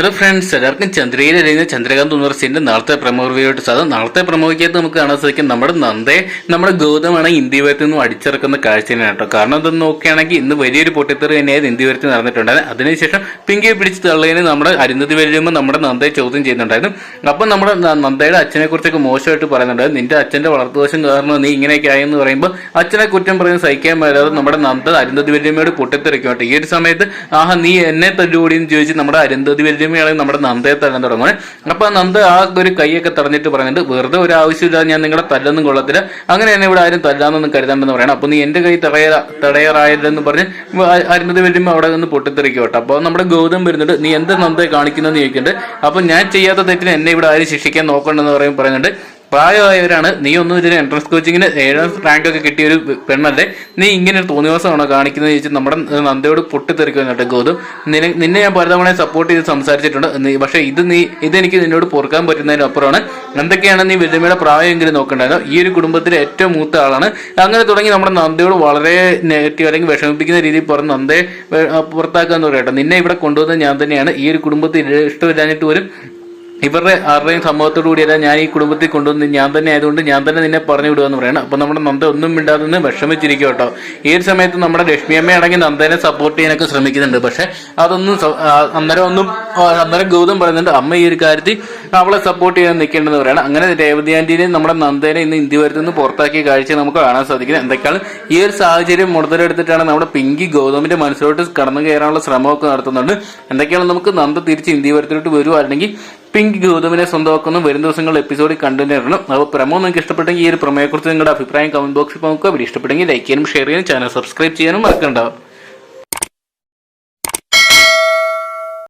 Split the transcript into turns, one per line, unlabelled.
Hello friends എല്ലാവർക്കും ചന്ദ്രയിൽ എഴുതുന്ന ചന്ദ്രകാന്ത് യൂണിവേഴ്സിറ്റിന്റെ നാളത്തെ പ്രമോ റിവ്യൂട്ട് സാധനം നാളത്തെ പ്രമോയ്ക്കകത്ത് നമുക്ക് കാണാൻ സാധിക്കും നമ്മുടെ നന്ദേ നമ്മുടെ ഗൗതമാണ് ഇന്ത്യ വരത്തിൽ നിന്നും അടിച്ചിറക്കുന്ന കാഴ്ച തന്നെയാണ് കേട്ടോ. കാരണം എന്തെന്ന് നോക്കുകയാണെങ്കിൽ ഇന്ന് വലിയൊരു പൊട്ടിത്തെറി തന്നെയായത് ഇന്ത്യ വരത്തിൽ നടന്നിട്ടുണ്ടായിരുന്നു അതിനുശേഷം പിങ്കിയെ പിടിച്ച് തള്ളിയതിന് നമ്മുടെ അരുന്ധതി വരുമ്പോൾ നമ്മുടെ നന്ദയെ ചോദ്യം ചെയ്യുന്നുണ്ടായിരുന്നു. അപ്പം നമ്മുടെ നന്ദയുടെ അച്ഛനെ കുറിച്ചൊക്കെ മോശമായിട്ട് പറയുന്നുണ്ടായിരുന്നു. നിന്റെ അച്ഛന്റെ വളർത്തുവശം കാരണം നീ ഇങ്ങനെയൊക്കെ ആയെന്ന് പറയുമ്പോൾ അച്ഛനെ കുറ്റം പറയുന്നത് സഹിക്കാൻ വരാതെ നമ്മുടെ നന്ദ അരുന്ധതി വല്യമ്മയോട് പൊട്ടിത്തെറിക്കും കേട്ടോ. ഈ ഒരു സമയത്ത് ആഹാ നീ എന്നെ തല്ലുകൂടി എന്ന് ചോദിച്ച് നമ്മുടെ അരുന്ധതി വല്യമ്മയാണെങ്കിൽ നമ്മുടെ നന്ദയെ തല്ലാൻ തുടങ്ങുന്നത് അപ്പൊ നന്ദ ആ ഒരു കൈയൊക്കെ തടഞ്ഞിട്ട് പറയുന്നുണ്ട് വെറുതെ ഒരു ആവശ്യമില്ല ഞാൻ നിങ്ങളെ തല്ലൊന്നും കൊള്ളത്തില്ല. അങ്ങനെ എന്നെ ഇവിടെ ആരും തല്ലാന്നൊന്നും കരുതാണ്ടെന്ന് പറയണം. അപ്പൊ നീ എന്റെ കൈ തടയ തടയാറായില്ലെന്ന് പറഞ്ഞ് അരുന്നത് വരുമ്പോ അവിടെ നിന്ന് പൊട്ടിത്തെറിക്കോട്ടെ അപ്പോൾ അപ്പൊ നമ്മുടെ ഗൗതം വരുന്നുണ്ട്. നീ എന്ത് നന്ദയെ കാണിക്കുന്നതെന്ന് ചോദിക്കുന്നുണ്ട്. അപ്പൊ ഞാൻ ചെയ്യാത്ത തെറ്റിന് എന്നെ ഇവിടെ ആരും ശിക്ഷിക്കാൻ നോക്കണ്ടെന്ന് പറയും പറയുന്നുണ്ട്. പ്രായമായവരാണ്. നീ ഒന്നും ഇതിന് എൻട്രൻസ് കോച്ചിങ്ങിന് ഏഴാം റാങ്ക് ഒക്കെ കിട്ടിയ ഒരു പെണ്ണല്ലേ? നീ ഇങ്ങനെ തോന്നിവാസമാണോ കാണിക്കുന്നത് ചോദിച്ചാൽ നമ്മുടെ നന്ദയോട് പൊട്ടിത്തെറിക്കുന്നുണ്ട് ഗൗതം. നിന്നെ ഞാൻ പലതവണ സപ്പോർട്ട് ചെയ്ത് സംസാരിച്ചിട്ടുണ്ട്. നീ പക്ഷേ ഇത് നീ ഇതെനിക്ക് നിന്നോട് പൊറുക്കാൻ പറ്റുന്നതിന് അപ്പുറമാണ്. എന്തൊക്കെയാണ് നീ വല്യമ്മയുടെ പ്രായമെങ്കിലും നോക്കണ്ടായിരുന്നു? ഈ ഒരു കുടുംബത്തിലെ ഏറ്റവും മൂത്ത ആളാണ്. അങ്ങനെ തുടങ്ങി നമ്മുടെ നന്ദയോട് വളരെ നെഗറ്റീവ് അല്ലെങ്കിൽ വിഷമിപ്പിക്കുന്ന രീതിയിൽ പറഞ്ഞ് നന്ദയെ പുറത്താക്കാന്ന് പറയട്ടെ നിന്നെ ഇവിടെ കൊണ്ടുവന്നത് ഞാൻ തന്നെയാണ്. ഈ ഒരു കുടുംബത്തിൽ ഇഷ്ടമില്ലാഞ്ഞിട്ട് പോലും ഇവരുടെ ആരുടെയും സംഭവത്തോടു കൂടിയല്ല ഞാൻ ഈ കുടുംബത്തിൽ കൊണ്ടുവന്ന് ഞാൻ തന്നെ ആയതുകൊണ്ട് ഞാൻ തന്നെ നിന്നെ പറഞ്ഞു വിടുക എന്ന് പറയണം. അപ്പൊ നമ്മുടെ നന്ദ ഒന്നും മിണ്ടാതെ നിന്ന് വിഷമിച്ചിരിക്കും കേട്ടോ. ഈ ഒരു സമയത്ത് നമ്മുടെ ലക്ഷ്മി അമ്മ അടങ്ങി നന്ദനെ സപ്പോർട്ട് ചെയ്യാനൊക്കെ ശ്രമിക്കുന്നുണ്ട്. പക്ഷെ അതൊന്നും അന്നേരം ഒന്നും അന്നേരം ഗൗതം പറയുന്നുണ്ട് അമ്മ ഈ ഒരു കാര്യത്തിൽ അവളെ സപ്പോർട്ട് ചെയ്യാൻ നിൽക്കേണ്ടെന്ന് പറയണം. അങ്ങനെ രേവതി ആന്റീനെ നമ്മുടെ നന്ദനെ ഇന്ന് ഇന്ത്യ വരുത്തി നിന്ന് പുറത്താക്കിയ കാഴ്ച നമുക്ക് കാണാൻ സാധിക്കുന്നത്. എന്തൊക്കെയാണ്? ഈ ഒരു സാഹചര്യം മുതലെടുത്തിട്ടാണ് നമ്മുടെ പിങ്കി ഗൗതമിന്റെ മനസ്സിലോട്ട് കടന്നു കയറാനുള്ള ശ്രമമൊക്കെ നടത്തുന്നുണ്ട്. എന്തൊക്കെയാണ് നമുക്ക് നന്ദ തിരിച്ച് ഇന്ത്യ വരുത്തിലോട്ട് വരുമോ അല്ലെങ്കിൽ പിങ്ക് ഗൗതമിനെ സ്വന്തമാക്കുന്ന വരും ദിവസങ്ങളിൽ എപ്പിസോഡിൽ കണ്ടുതരണം അപ്പോൾ പ്രമോ നിങ്ങൾക്ക് ഇഷ്ടപ്പെട്ടെങ്കിൽ ഈ ഒരു പ്രമേയെക്കുറിച്ച് നിങ്ങളുടെ അഭിപ്രായം കമന്റ് ബോക്സിൽ നോക്കുക ഇഷ്ടപ്പെട്ടെങ്കിൽ ലൈക്ക് ചെയ്യാനും ഷെയർ ചെയ്യാനും ചാനൽ സബ്സ്ക്രൈബ് ചെയ്യാനും മറക്കണ്ടാവും